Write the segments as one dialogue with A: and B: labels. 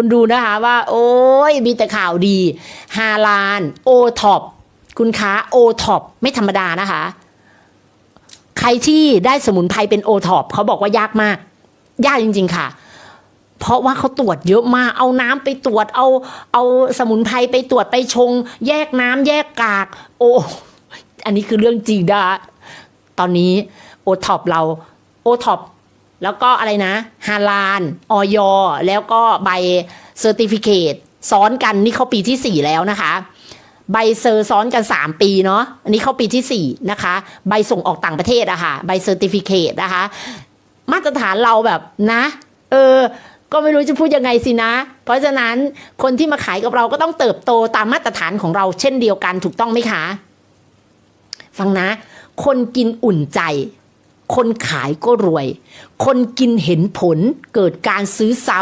A: คุณดูนะคะว่า โอ้ยมีแต่ข่าวดีฮาลานโอท็อปคุณค้าโอท็อปไม่ธรรมดานะคะ ใครที่ได้สมุนไพรเป็นโอท็อปเขาบอกว่ายากมาก ยากจริง ๆ ค่ะ เพราะว่าเขาตรวจเยอะมาก เอาน้ำไปตรวจเอา เอาสมุนไพรไปตรวจไปชง แยกน้ำแยกกาก โอ้อันนี้คือเรื่องจริงนะตอนนี้โอท็อปเราโอท็อป แล้วก็อะไรนะฮาลานออยแล้วก็ใบเซอร์ติฟิเคตซ้อนกันนี่เขาปีที่ 4 แล้วนะคะ ใบเซอร์ซ้อนกัน 3 ปีเนาะอันนี้เข้าปีที่ 4 นะคะ ใบส่งออกต่างประเทศอะค่ะ ใบเซอร์ติฟิเคตนะคะ มาตรฐานเราแบบนะ เออ ก็ไม่รู้จะพูดยังไงสินะ เพราะฉะนั้นคนที่มาขายกับเราก็ต้องเติบโตตามมาตรฐานของเราเช่นเดียวกันถูกต้องไหมคะ ฟังนะ คนกินอุ่นใจ คนขายก็รวย คนกินเห็นผลเกิดการซื้อซ้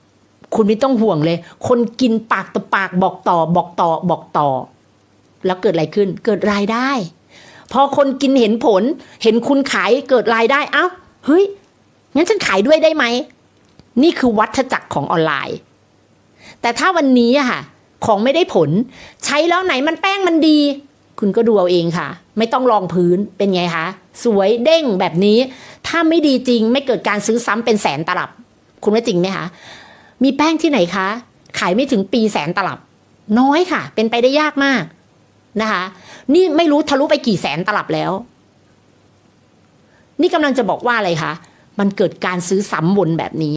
A: ำคุณไม่ต้องห่วงเลย คนกินปากต่อปากบอกต่อบอกต่อบอกต่อ แล้วเกิดอะไรขึ้น เกิดรายได้ พอคนกินเห็นผล เห็นคุณขายเกิดรายได้ เอ้าเฮ้ยงั้นฉันขายด้วยได้ไหมนี่คือวัฏจักรของออนไลน์ แต่ถ้าวันนี้อะค่ะ ของไม่ได้ผล ใช้แล้วไหนมันแป้งมันดี คุณก็ดูเอาเองค่ะ ไม่ต้องลองพื้นเป็นไงคะ สวยเด้งแบบนี้ ถ้าไม่ดีจริงไม่เกิดการซื้อซ้ำเป็นแสนตลับ คุณว่าจริงไหมคะ มีแป้งที่ไหนคะ ขายไม่ถึงปีแสนตลับ น้อยค่ะ เป็นไปได้ยากมากนะคะ นี่ไม่รู้ทะลุไปกี่แสนตลับแล้ว นี่กำลังจะบอกว่าอะไรคะ มันเกิดการซื้อซ้ำวนแบบนี้